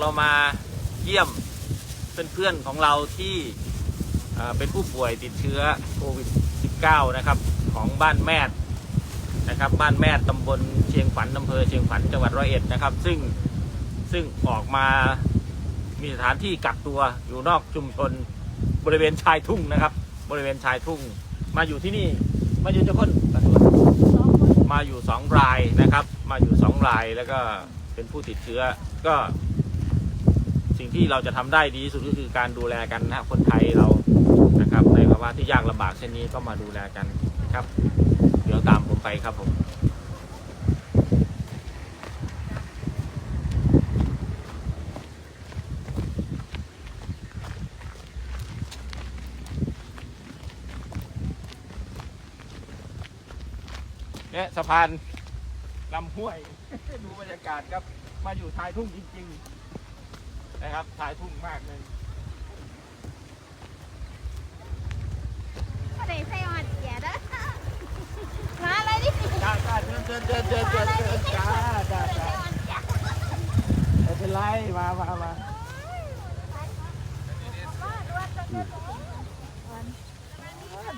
เรามาเยี่ยมเพื่อนๆของเราที่เป็นผู้ป่วยติดเชื้อโควิด -19 นะครับของบ้านแมดนะครับบ้านแมดตำบลเชียงฝันอำเภอเชียงฝันจังหวัดร้อยเอ็ดนะครับ ซึ่งซึ่งออกมามีสถานที่กักตัวอยู่นอกชุมชนบริเวณชายทุ่งนะครับ บริเวณชายทุ่ง มาอยู่ที่นี่มาอยู่เจ้าคนมาอยู่สองรายนะครับ มาอยู่สองรายแล้วก็เป็นผู้ติดเชื้อก็ สิ่งที่เราจะทำได้ดีที่สุดก็คือการดูแลกันนะคนไทยเรานะครับ ในภาวะที่ยากลำบากเช่นนี้ก็มาดูแลกันครับ เดี๋ยวตามผมไปครับผมเนี่ยสะพานลำห้วย ดูบรรยากาศครับ มาอยู่ชายทุ่งจริง ๆ นะครับชายทุ่งมากเลยไม่ได้ใส่หอดเสียเด้อมาอะไรดิจ้าจ้าเชิญเชิญเชิญเชิญเชิญเชิญจ้าจ้าจ้าไม่เป็นไรมามามา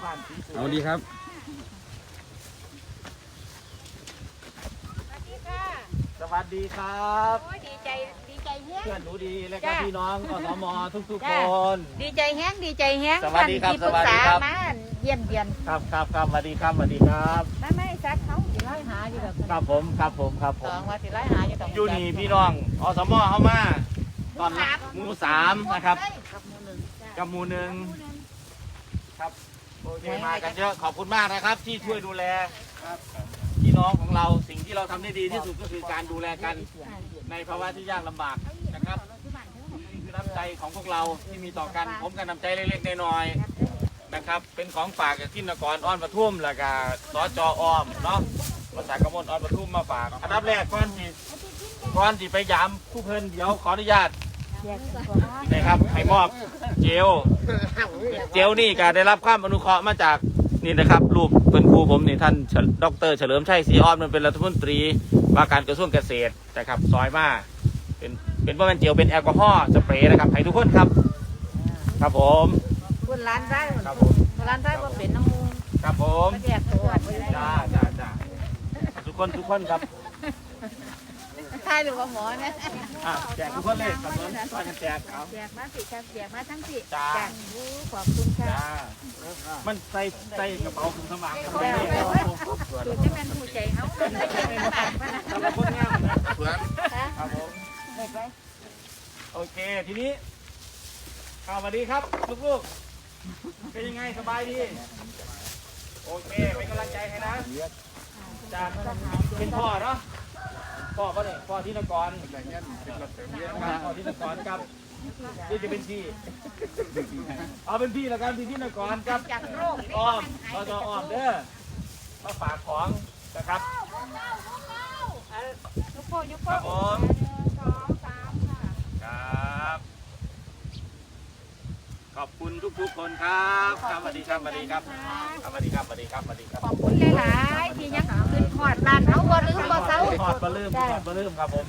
บ้านสีสวยเอาดีครับสวัสดีค่ะสวัสดีครับ โอ้ยดีใจดีใจแห้ง เพื่อนหนูดีและก็จ้าพี่น้องอสมทุกๆคจ้านดีใจแห้งดีใจแห้งสวัสดีครับท่านที่ปรึกสวัสดีษาครับ มาเยี่ยมเยียนครับครับครับสวัสดีครับสวัสดีครับไม่ไม่ซักเขาสิไล่หาอยู่แบบครับผมครับผมครับผสอมงว่าสิไล่หาอยู่ตรงอยู่นี่พี่น้องอสมเข้ามาตอนรับหมู่สามนะครับกับหมู่หนึ่งจ้ะกับหมู่หนึ่งครับโอเคมากันเยอะขอบคุณมากนะครับ ที่ช่วยดูแลพี่น้องของเราสิ่งที่เราทำได้ดีที่สุดก็คือการดูแลกัน ในภาวะที่ยากลำบากนะ ครับนี่คือน้ำใจของพวกเราที่มีต่อกัน ผมกันน้ำใจเล็กๆน้อยๆนะครับ เป็นของฝากจากที่นครอ้อนปทุมแล้วก็สจอ้อมเนาะภาษากระมวลอ้อนปทุมมาฝากอันดับแรกก่อนที่ก่อนที่ไปยามผู้เพิ่นเดี๋ยวขออนุญาตแยกกันก่อนนะครับให้มอบเจลเจลนี่ก็ได้รับความอนุเคราะห์มาจากนี่นะครับรูปเป็นครูผมนี่ท่านเฉดรเฉลิมชัยศรีอ้อมมันเป็นรัฐมนตรีว่าการกระทรวงเกษตรนะครับซอยมาเป็น เป็นว่าเป็นเจลเป็นแอลกอฮอล์สเปรย์นะครับให้ทุกคนครับ ครับผมคุณร้านได้ครับผมร้านได้บ่เป็นน้ำมูลครับผมมาแยกตัวไปได้จ้าจ้าจ้าทุกคนทุกคนครับใช่หรือว่าหมอเนี่ยอะแจกทุกคนเลยครับผมช่วยกันแจกเอาแจกมาสิครับแจกมาทั้งสิจ้าจ้ะโอ้ขอบคุณค่ะจ้ามันใส่ใส่กระเป๋าถุงสมางทำไมแจกเนี่ยดูจะเป็นผู้ใจเขาไม่ใช่เป็นบาทนะทำมาคนงามนะฮะครับผม เด็กไรโอเค ทีนี้ข่าวสวัสดีครับลูกๆ เป็นยังไงสบายดี โอเค เป็นกำลังใจให้นะ จากเป็นพ่อเนาะ พ่อก็เนี่ยพ่อที่นกรพ่อที่นกรครับนี่จะเป็นพี่เอาเป็นพี่แล้วกันพี่ที่นกรครับจากโรคอ้อมเราจะอ้อมเด้อมาฝากของนะครับยุกโป้ยุกคโป้รับผม สองสามค่ะ ครับ ข อบคุณทุกๆคนครับครับสวัสดีครับสวัสดีครับครับสวัสดีครับสวัสดีครับสวัสดีครับขอบคุณหลายๆที่ยังขึ้นขอดร้านเขาบ่ลืมบ่เซาทอดปลาลืมทอดปลาลืมครับผม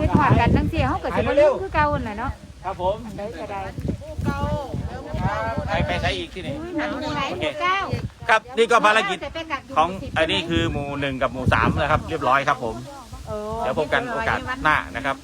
ขึ้นขอดกันทั้งเสียเขาก็สิบ่ลืมคือเก่านั่นแหละเนาะครับผมได้ก็ได้ไปไปใช้อีกที่ไหนหนังหมู่ไหนหมู่เก้าครับนี่ก็ภารกิจจะไปกักยู่ของสิบอันนี้คือหมู่หนึ่งกับหมู่สามนะครับ เรียบร้อยครับผมโอ้เดี๋ยวพบกันโอกาสหน้านะครับ